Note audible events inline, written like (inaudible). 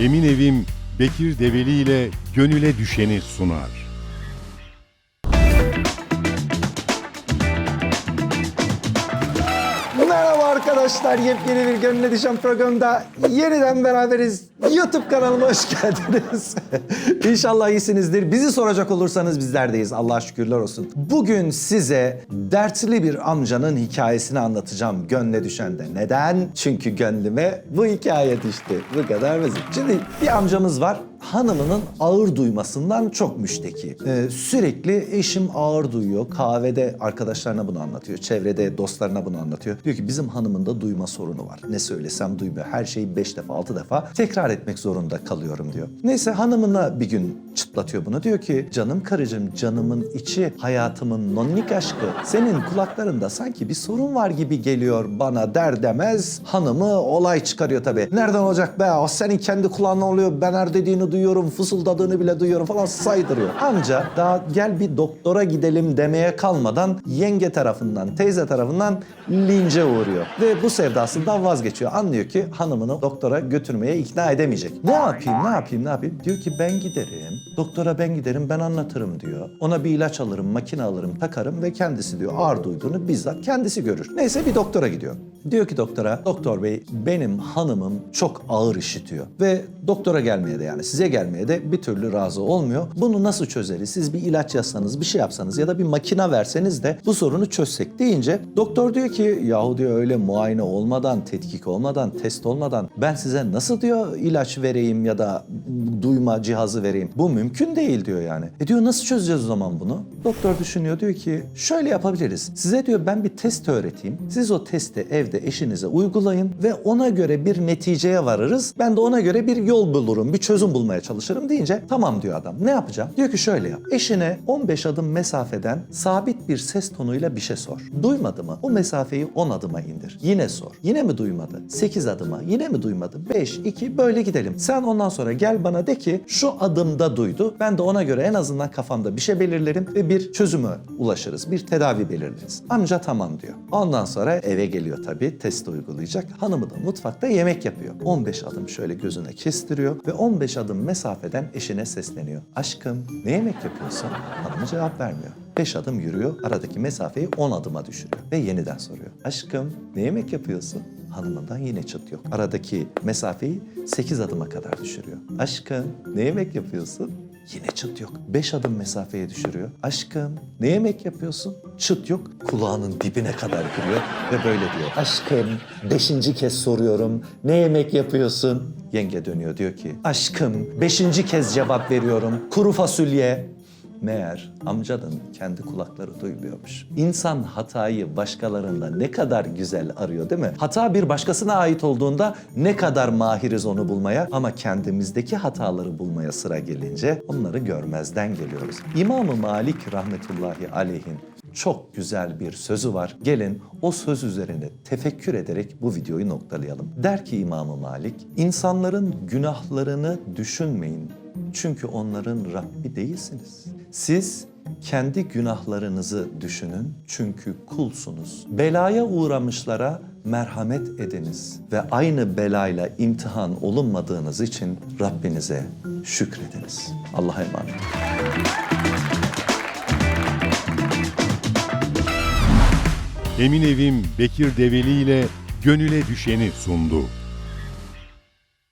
Emin Evim Bekir Develi ile Gönüle Düşeni sunar. Arkadaşlar. Yepyeni bir Gönüle Düşen programda yeniden beraberiz. YouTube kanalıma hoş geldiniz. (laughs) İnşallah iyisinizdir. Bizi soracak olursanız bizlerdeyiz. Allah'a şükürler olsun. Bugün size dertli bir amcanın hikayesini anlatacağım Gönle Düşen'de. Neden? Çünkü gönlüme bu hikaye düştü. Bu kadar basit. Şimdi bir amcamız var hanımının ağır duymasından çok müşteki. Ee, sürekli eşim ağır duyuyor. Kahvede arkadaşlarına bunu anlatıyor. Çevrede dostlarına bunu anlatıyor. Diyor ki bizim hanımın da duyma sorunu var. Ne söylesem duymuyor. Her şeyi beş defa, altı defa tekrar etmek zorunda kalıyorum diyor. Neyse hanımına bir gün çıtlatıyor bunu. Diyor ki canım karıcığım, canımın içi, hayatımın nonnik aşkı. Senin kulaklarında sanki bir sorun var gibi geliyor bana der demez. Hanımı olay çıkarıyor tabii. Nereden olacak be? O senin kendi kulağına oluyor. Ben her dediğini duyuyorum, fısıldadığını bile duyuyorum falan saydırıyor. Amca daha gel bir doktora gidelim demeye kalmadan yenge tarafından, teyze tarafından lince uğruyor. Ve bu sevdasından vazgeçiyor. Anlıyor ki hanımını doktora götürmeye ikna edemeyecek. Ne yapayım, ne yapayım, ne yapayım? Diyor ki ben giderim, doktora ben giderim, ben anlatırım diyor. Ona bir ilaç alırım, makine alırım, takarım ve kendisi diyor ağır duyduğunu bizzat kendisi görür. Neyse bir doktora gidiyor. Diyor ki doktora, doktor bey benim hanımım çok ağır işitiyor. Ve doktora gelmeye de yani size gelmeye de bir türlü razı olmuyor. Bunu nasıl çözeriz? Siz bir ilaç yazsanız, bir şey yapsanız ya da bir makine verseniz de bu sorunu çözsek deyince doktor diyor ki yahu diyor öyle muayene olmadan, tetkik olmadan, test olmadan ben size nasıl diyor ilaç vereyim ya da duyma cihazı vereyim. Bu mümkün değil diyor yani. E diyor nasıl çözeceğiz o zaman bunu? Doktor düşünüyor diyor ki şöyle yapabiliriz. Size diyor ben bir test öğreteyim. Siz o testi evde eşinize uygulayın ve ona göre bir neticeye varırız. Ben de ona göre bir yol bulurum, bir çözüm bulmaya çalışırım deyince tamam diyor adam. Ne yapacağım? Diyor ki şöyle yap. Eşine 15 adım mesafeden sabit bir ses tonuyla bir şey sor. Duymadı mı? O mesafeyi 10 adıma indir. Yine sor. Yine mi duymadı? 8 adıma. Yine mi duymadı? 5, 2 böyle gidelim. Sen ondan sonra gel bana de ki şu adımda duydu. Ben de ona göre en azından kafamda bir şey belirlerim ve bir çözüme ulaşırız. Bir tedavi belirleriz. Amca tamam diyor. Ondan sonra eve geliyor tabii. Test uygulayacak. Hanımı da mutfakta yemek yapıyor. 15 adım şöyle gözüne kestiriyor ve 15 adım mesafeden eşine sesleniyor. Aşkım ne yemek yapıyorsun? Hanımı cevap vermiyor. 5 adım yürüyor, aradaki mesafeyi 10 adıma düşürüyor ve yeniden soruyor. Aşkım ne yemek yapıyorsun? Hanımından yine çıt yok. Aradaki mesafeyi 8 adıma kadar düşürüyor. Aşkım ne yemek yapıyorsun? Yine çıt yok. Beş adım mesafeye düşürüyor. Aşkım ne yemek yapıyorsun? Çıt yok. Kulağının dibine kadar giriyor ve böyle diyor. Aşkım beşinci kez soruyorum. Ne yemek yapıyorsun? Yenge dönüyor diyor ki. Aşkım beşinci kez cevap veriyorum. Kuru fasulye. Meğer amcanın kendi kulakları duymuyormuş. İnsan hatayı başkalarında ne kadar güzel arıyor değil mi? Hata bir başkasına ait olduğunda ne kadar mahiriz onu bulmaya ama kendimizdeki hataları bulmaya sıra gelince onları görmezden geliyoruz. İmam-ı Malik rahmetullahi aleyhin çok güzel bir sözü var. Gelin o söz üzerine tefekkür ederek bu videoyu noktalayalım. Der ki İmam-ı Malik, insanların günahlarını düşünmeyin. Çünkü onların Rabbi değilsiniz. Siz kendi günahlarınızı düşünün çünkü kulsunuz. Belaya uğramışlara merhamet ediniz ve aynı belayla imtihan olunmadığınız için Rabbinize şükrediniz. Allah'a emanet. Emin Evim Bekir Develi ile Gönüle Düşeni sundu.